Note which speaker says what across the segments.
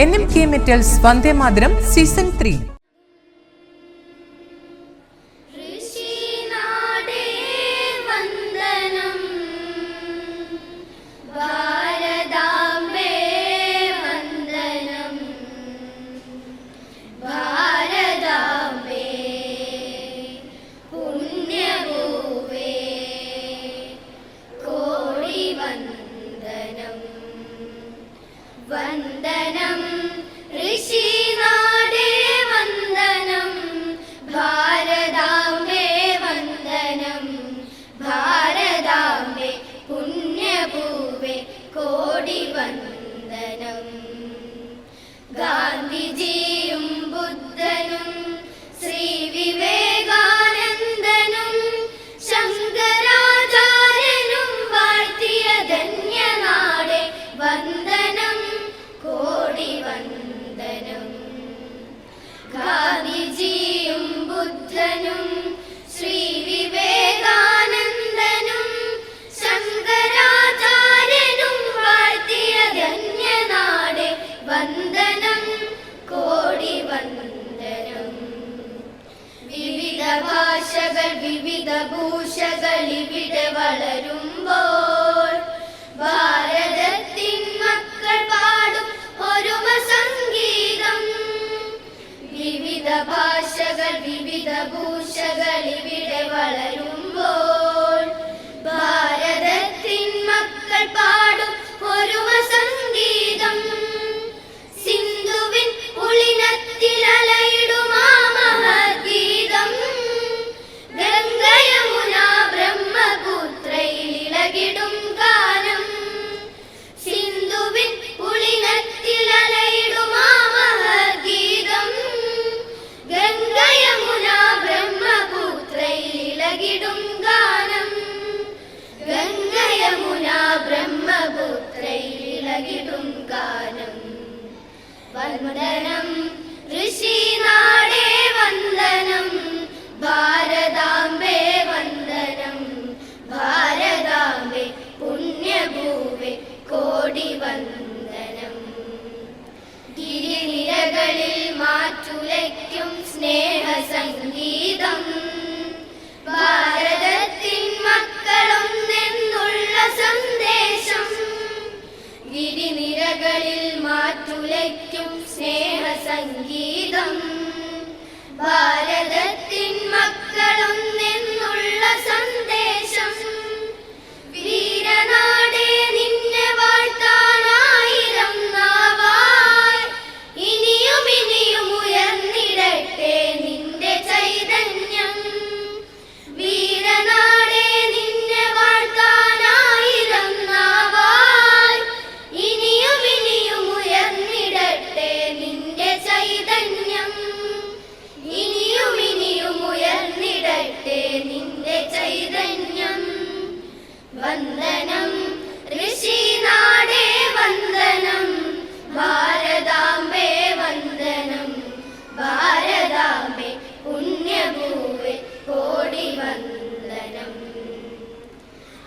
Speaker 1: N M K metals Vandemataram season three.
Speaker 2: വന്ദനം. വന്ദനം വിവിധ വിട വളരുമ്പോൾ ഭാരതത്തിൻ മക്കൾ പാടും ഒരുമ സംഗീതം. വിവിധ ഭാഷകൾ വിവിധ ഭൂഷകളി വിട വളരുമ്പോൾ ഭാരതത്തിൻ മക്കൾ പാടും വന്ദനം. ഋഷിനാടേ വന്ദനം. ഭാരതാംബേ വന്ദനം. ഭാരതാംബേ പുണ്യഭൂവേ കോടി വന്ദനം. സ്നേഹസംഗീതം വന്ദനം. ഋഷിനാടേ വന്ദനം. ഭാരതാംബേ വന്ദനം. ഭാരതാംബേ പുണ്യഭൂവേ കോടി വന്ദനം.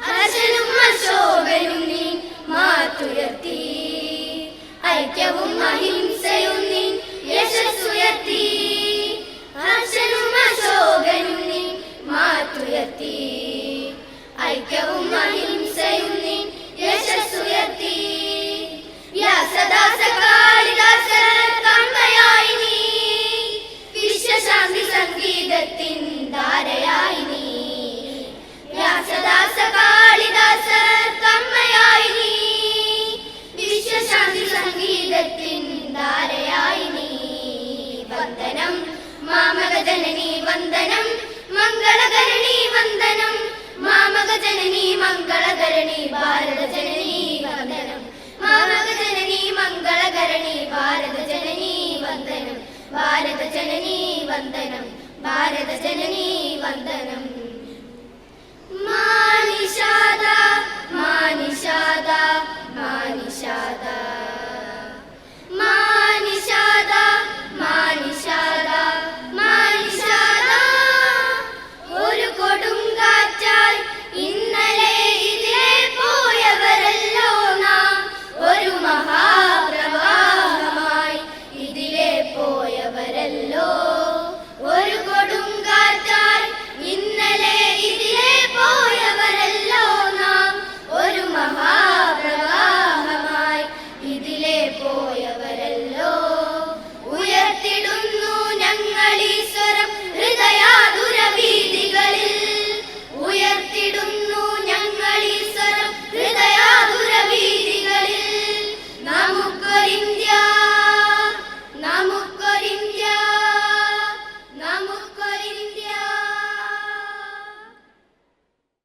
Speaker 2: അർശനും അശോകനും നീ മാറ്റുയർത്തി. ഐക്യവും അഹിംസയും നീ യശസ്സുയർത്തി. അർശനും അശോകനും നീ മാറ്റുയർത്തി. ഐക്യവും അഹിംസയും നീ യശസ്സുയർത്തി. വ്യാസദാസ കാളിദാസ കൺമയായി നീ. വിശ്വശാന്തി സംഗീതത്തിൻ ധാരയായി നീ. വ്യാസദാസ കാളിദാസ കമ്മയായി നീ. വിശ്വശാന്തി സംഗീതത്തിൻ ധാരയായി വന്ദനം മാമകജനനി വന്ദനം മംഗളകരണി വന്ദനം മാമക ജനനി മംഗളകരണി ഭാരത ജനനി വന്ദനം. മാമക ജനനി മംഗളകരണി ഭാരത ജനനി വന്ദനം. ഭാരത ജനനി വന്ദനം ഭാരത ജനനി വന്ദനം മാനിഷാദ മാനിഷാദ.